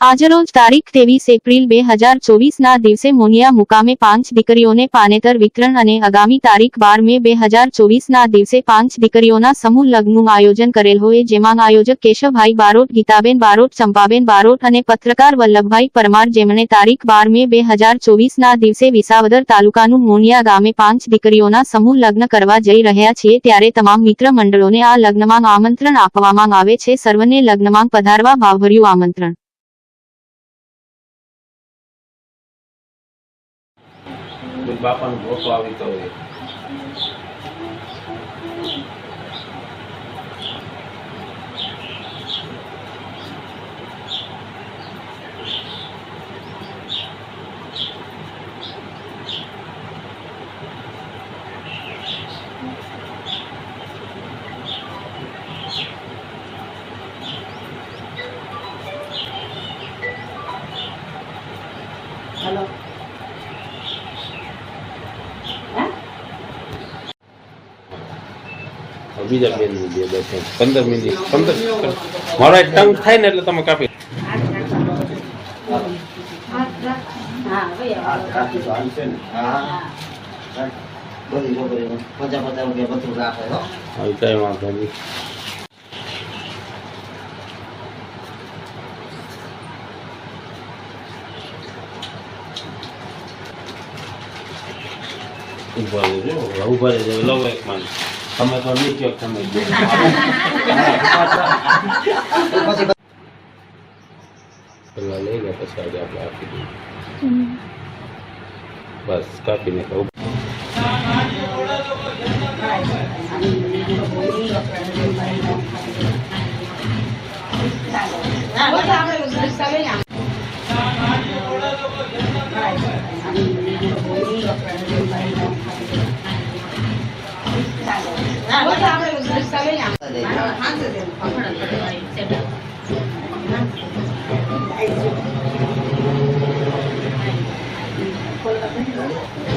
આજરોજ તારીખ ત્રેવીસ એપ્રિલ બે હજાર ચોવીસના દિવસે મોનિયા મુકામે પાંચ દીકરીઓને પાનેતર વિતરણ અને આગામી તારીખ બાર મે બે હજાર ચોવીસના દિવસે પાંચ દીકરીઓના સમૂહ લગ્નનું આયોજન કરેલ હોય, જેમાં આયોજક કેશવભાઈ બારોટ, ગીતાબેન બારોટ, ચંપાબેન બારોટ અને પત્રકાર વલ્લભભાઈ પરમાર જેમણે તારીખ બાર મે બે હજાર ચોવીસના દિવસે વિસાવદર તાલુકાનું મોનિયા ગામે પાંચ દીકરીઓના સમૂહ લગ્ન કરવા જઈ રહ્યા છીએ, ત્યારે તમામ મિત્ર મંડળોને આ લગ્નમાં આમંત્રણ આપવામાં આવે છે. સર્વને લગ્નમાં પધારવા ભાવભર્યું આમંત્રણ. બાપાનો ભોસો આવી તો હોય હલો બીજા બેનની બે દસ પંદર મિનિટ પંદર મારો એક ટંગ થાય ને એટલે તમે કાપી કઈ વાંધો નહીં ઊભા રહેજો ઊભા રહેજો લવ એક માન તમે તો નહીં કહો તમે પેલા લઈ લે પછી આજે આપણે આપી દઈએ. બસ કાપીને કહું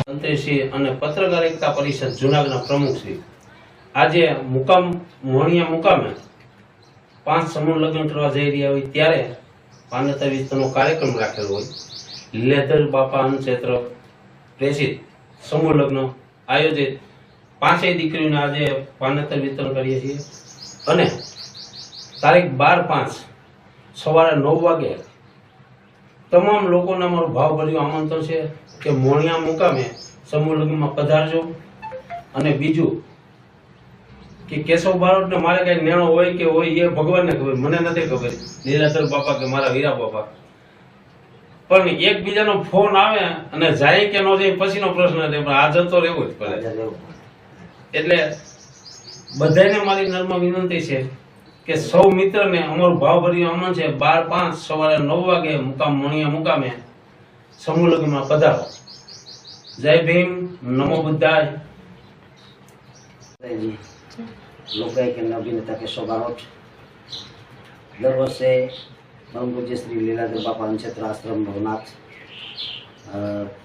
મંત્રીશ્રી અને પત્રકાર એકતા પરિષદ જુનાગઢના પ્રમુખશ્રી આજે મુકામ મોણિયા મુકામે પાંચ સમૂહ લગ્ન કરવા જઈ રહ્યા હોય ત્યારે પાનેતર વિસ્તારનો કાર્યક્રમ રાખેલો હોય. લેધર બાપા અન્નક્ષેત્ર પ્રેષિત સમૂહ લગ્ન આયોજિત પાંચેય દીકરીઓને આજે પાનેતર વિતરણ કરીએ છીએ. અને તારીખ બાર પાંચ સવારે નવ વાગે તમામ લોકોને અમારું ભાવભર્યું આમંત્રણ છે કે મોણિયા મુકામે સમૂહ પધારજો. અને બીજું કે કેશવ બારોટને મારે કઈ નેણો હોય કે હોય એ ભગવાનને ખબર, મને નથી ખબર. નીરાધર બાપા કે મારા વીરા બાપા. પણ એકબીજાનો ફોન આવે અને જાય કે ન જાય પછીનો પ્રશ્ન પણ આ તો રહેવું જ પડે. હાજર. એટલે બધાને મારી નર્મ વિનંતી છે કે સૌ મિત્રને અમારું ભાવભર્યું આમંત્રણ છે. બાર પાંચ સવારે નવ વાગે મુકામ મણિયા મુકામે સમૂહ લગ્નમાં પધારો. જય ભીમ, નમો બુદ્ધાય. લોકાય કે અભિનેતા અભિનેતા કેશવ બારોટ. દર વર્ષે પરમ પૂજ્ય શ્રી લીલાધર બાપા અનક્ષેત્ર આશ્રમ ભવનાથ.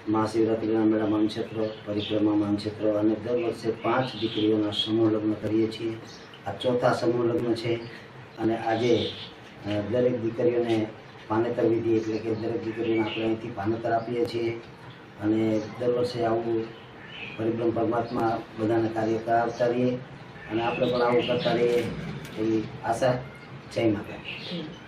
મહાશિવરાત્રિના મેળામાં માનક્ષેત્ર, પરિક્રમા માનક્ષેત્ર અને દર વર્ષે પાંચ દીકરીઓના સમૂહ લગ્ન કરીએ છીએ. આ ચોથા સમૂહ લગ્ન છે અને આજે દરેક દીકરીઓને પાનેતર વિધિ એટલે કે દરેક દીકરીઓને આપણે અહીંથી પાનેતર આપીએ છીએ અને દર વર્ષે આવું પરિભ્રમ પરમાત્મા બધાને કાર્ય કરાવતા રહીએ અને આપણે પણ આવું કરતા રહીએ એવી આશા જય માતા